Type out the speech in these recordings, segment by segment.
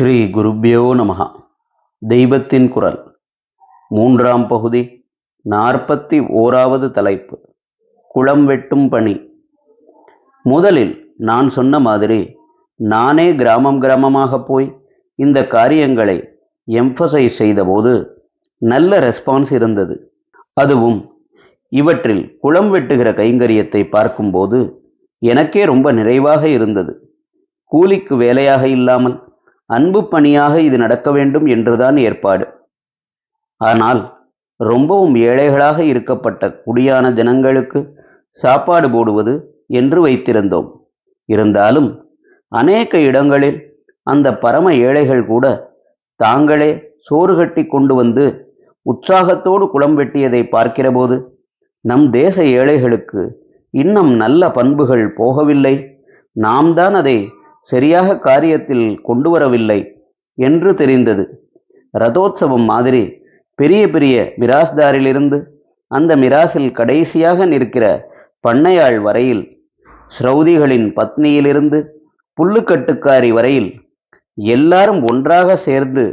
ஸ்ரீ குருப்பியோ நமகா தெய்வத்தின் குரல். மூன்றாம் பகுதி நாற்பத்தி ஓராவது தலைப்பு குளம் வெட்டும் பணி. முதலில் நான் சொன்ன மாதிரி நானே கிராமம் கிராமமாக போய் இந்த காரியங்களை எம்ஃபசைஸ் செய்தபோது நல்ல ரெஸ்பான்ஸ் இருந்தது. அதுவும் இவற்றில் குளம் வெட்டுகிற கைங்கரியத்தை பார்க்கும்போது எனக்கே ரொம்ப நிறைவாக இருந்தது. கூலிக்கு வேலையாக இல்லாமல் அன்பு பணியாக இது நடக்க வேண்டும் என்றுதான் ஏற்பாடு. ஆனால் ரொம்பவும் ஏழைகளாக இருக்கப்பட்ட குடியான ஜனங்களுக்கு சாப்பாடு போடுவது என்று வைத்திருந்தோம். இருந்தாலும் அநேக இடங்களில் அந்த பரம ஏழைகள் கூட தாங்களே சோறு கட்டி கொண்டு வந்து உற்சாகத்தோடு குளம் வெட்டியதை பார்க்கிறபோது நம் தேச ஏழைகளுக்கு இன்னும் நல்ல பண்புகள் போகவில்லை. நாம் தான் அதை சரியாக காரியத்தில் கொண்டு வரவில்லை என்று தெரிந்தது. ரதோத்சவம் மாதிரி பெரிய பெரிய மிராஸ்தாரிலிருந்து அந்த மிராசில் கடைசியாக நிற்கிற பண்ணையாள் வரையில் ஸ்ரௌதிகளின் பத்னியிலிருந்து புல்லுக்கட்டுக்காரி வரையில் எல்லாரும் ஒன்றாக சேர்ந்து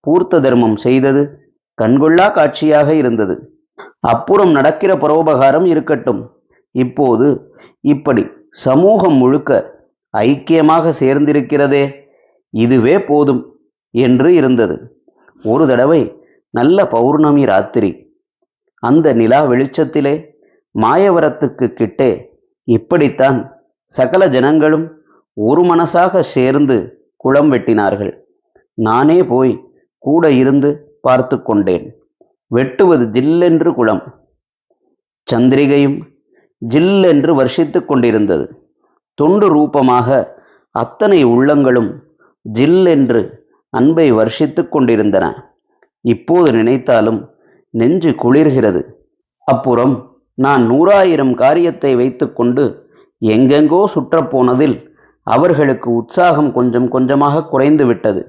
பூர்த்த தர்மம் செய்தது கண்கொள்ளா காட்சியாக இருந்தது. அப்புறம் நடக்கிற பரோபகாரம் இருக்கட்டும். இப்போது இப்படி சமூகம் முழுக்க ஐக்கியமாக சேர்ந்திருக்கிறதே. இதுவே போதும் என்று இருந்தது. ஒரு தடவை நல்ல பௌர்ணமி ராத்திரி. அந்த நிலா வெளிச்சத்திலே மாயவரத்துக்கு கிட்டே இப்படித்தான் சகல ஜனங்களும் ஒரு மனசாக சேர்ந்து குளம் வெட்டினார்கள். நானே போய் கூட இருந்து பார்த்து கொண்டேன். வெட்டுவது ஜில்லென்று குளம். சந்திரிகையும் ஜில்லென்று வர்ஷித்துக் கொண்டிருந்தது. தொண்டு ரூபமாக அத்தனை உள்ளங்களும் ஜில்லென்று அன்பை வர்ஷித்து கொண்டிருந்தன. இப்போது நினைத்தாலும் நெஞ்சு குளிர்கிறது. அப்புறம் நான் நூறாயிரம் காரியத்தை வைத்துக்கொண்டு எங்கெங்கோ சுற்றப்போனதில் அவர்களுக்கு உற்சாகம் கொஞ்சம் கொஞ்சமாக குறைந்து விட்டது.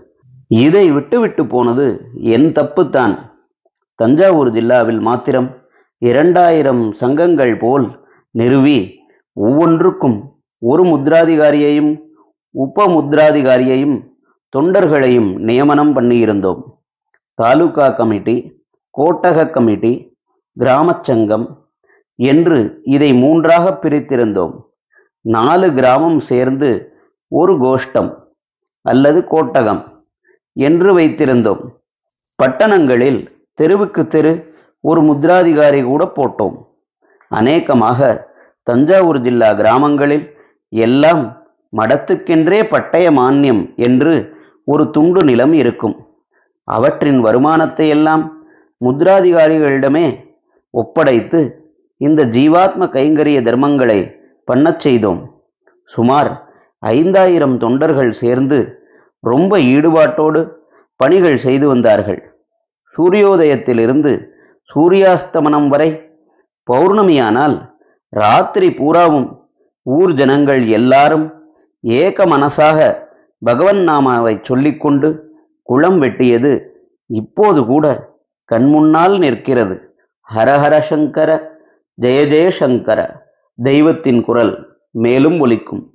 இதை விட்டுவிட்டு போனது என் தப்புத்தான். தஞ்சாவூர் ஜில்லாவில் மாத்திரம் இரண்டாயிரம் சங்கங்கள் போல் நிறுவி ஒவ்வொன்றுக்கும் ஒரு முத்ராதிகாரியையும் உப முத்ராதிகாரியையும் தொண்டர்களையும் நியமனம் பண்ணியிருந்தோம். தாலுகா கமிட்டி கோட்டக கமிட்டி கிராமச் சங்கம் என்று இதை மூன்றாக பிரித்திருந்தோம். நாலு கிராமம் சேர்ந்து ஒரு கோஷ்டம் அல்லது கோட்டகம் என்று வைத்திருந்தோம். பட்டணங்களில் தெருவுக்கு தெரு ஒரு முத்ராதிகாரி கூட போட்டோம். அநேகமாக தஞ்சாவூர் ஜில்லா கிராமங்களில் எல்லாம் மடத்துக்கென்றே பட்டய மானியம் என்று ஒரு துண்டு நிலம் இருக்கும். அவற்றின் வருமானத்தை எல்லாம் முத்ராதிகாரிகளிடமே ஒப்படைத்து இந்த ஜீவாத்ம கைங்கரிய தர்மங்களை பண்ணச் செய்தோம். சுமார் ஐந்தாயிரம் தொண்டர்கள் சேர்ந்து ரொம்ப ஈடுபாட்டோடு பணிகள் செய்து வந்தார்கள். சூரியோதயத்திலிருந்து சூரியாஸ்தமனம் வரை பௌர்ணமியானால் ராத்திரி பூராவும் ஊர் ஜனங்கள் எல்லாரும் ஏக மனசாக பகவன் நாமாவை சொல்லிக்கொண்டு குளம் வெட்டியது இப்போது கூட கண்முன்னால் நிற்கிறது. ஹரஹர சங்கர ஜெய ஜெயசங்கர தெய்வத்தின் குரல் மேலும் ஒலிக்கும்.